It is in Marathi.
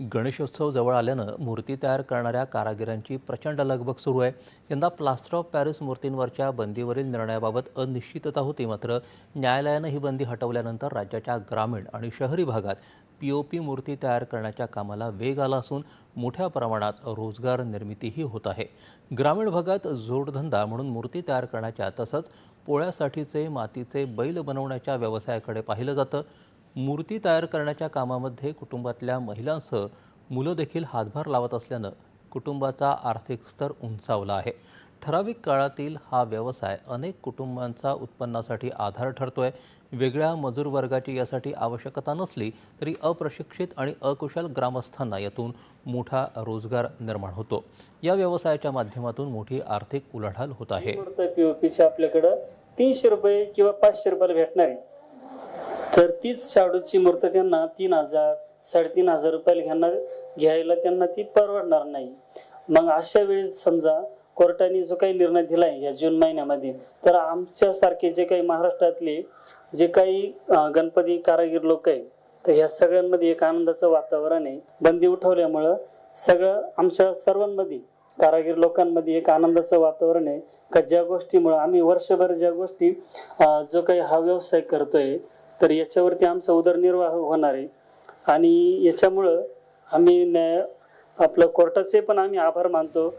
गणेशोत्सव जवळ आल्यानं मूर्ती तयार करणाऱ्या कारागिरांची प्रचंड लगबग सुरू आहे. यंदा प्लास्टर ऑफ पॅरिस मूर्तींवरच्या बंदीवरील निर्णयाबाबत अनिश्चितता होती मात्र न्यायालयानं ही बंदी हटवल्यानंतर राज्याच्या ग्रामीण आणि शहरी भागात पी ओ पी मूर्ती तयार करण्याच्या कामाला वेग आला असून मोठ्या प्रमाणात रोजगार निर्मितीही होत आहे. ग्रामीण भागात जोडधंदा म्हणून मूर्ती तयार करण्याच्या तसंच पोळ्यासाठीचे मातीचे बैल बनवण्याच्या व्यवसायाकडे पाहिलं जातं. मूर्ती तयार करण्याच्या कामामध्ये कुटुंबातल्या महिलांसह मुलं देखील हातभार लावत असल्यानं कुटुंबाचा आर्थिक स्तर उंचावला आहे. ठराविक काळातील हा व्यवसाय अनेक कुटुंबांचा उत्पन्नासाठी आधार ठरतोय. वेगळ्या मजूर वर्गाची यासाठी आवश्यकता नसली तरी अप्रशिक्षित आणि अकुशल ग्रामस्थांना यातून मोठा रोजगार निर्माण होतो. या व्यवसायाच्या माध्यमातून मोठी आर्थिक उलाढाल होत आहे. पीओपीची आपल्याकडं तीनशे रुपये किंवा पाचशे रुपयाला भेटणार. आहे तर तीच शाडूची मूर्त त्यांना तीन हजार साडेतीन हजार रुपयाला घेणार घ्यायला त्यांना ती परवडणार नाही. मग अशा वेळेस समजा कोर्टाने जो काही निर्णय दिलाय या जून महिन्यामध्ये तर आमच्यासारखे जे काही महाराष्ट्रातले जे काही गणपती कारागीर लोक आहे तर ह्या सगळ्यांमध्ये एक आनंदाचं वातावरण आहे. बंदी उठवल्यामुळं सगळं आमच्या सर्वांमध्ये कारागीर लोकांमध्ये एक आनंदाचं वातावरण आहे. का ज्या गोष्टीमुळं आम्ही वर्षभर ज्या गोष्टी जो काही हा व्यवसाय करतोय तर याच्यावरती आमचा उदरनिर्वाह होणार आहे. आणि याच्यामुळं आम्ही न्याय आपलं कोर्टाचे पण आम्ही आभार मानतो.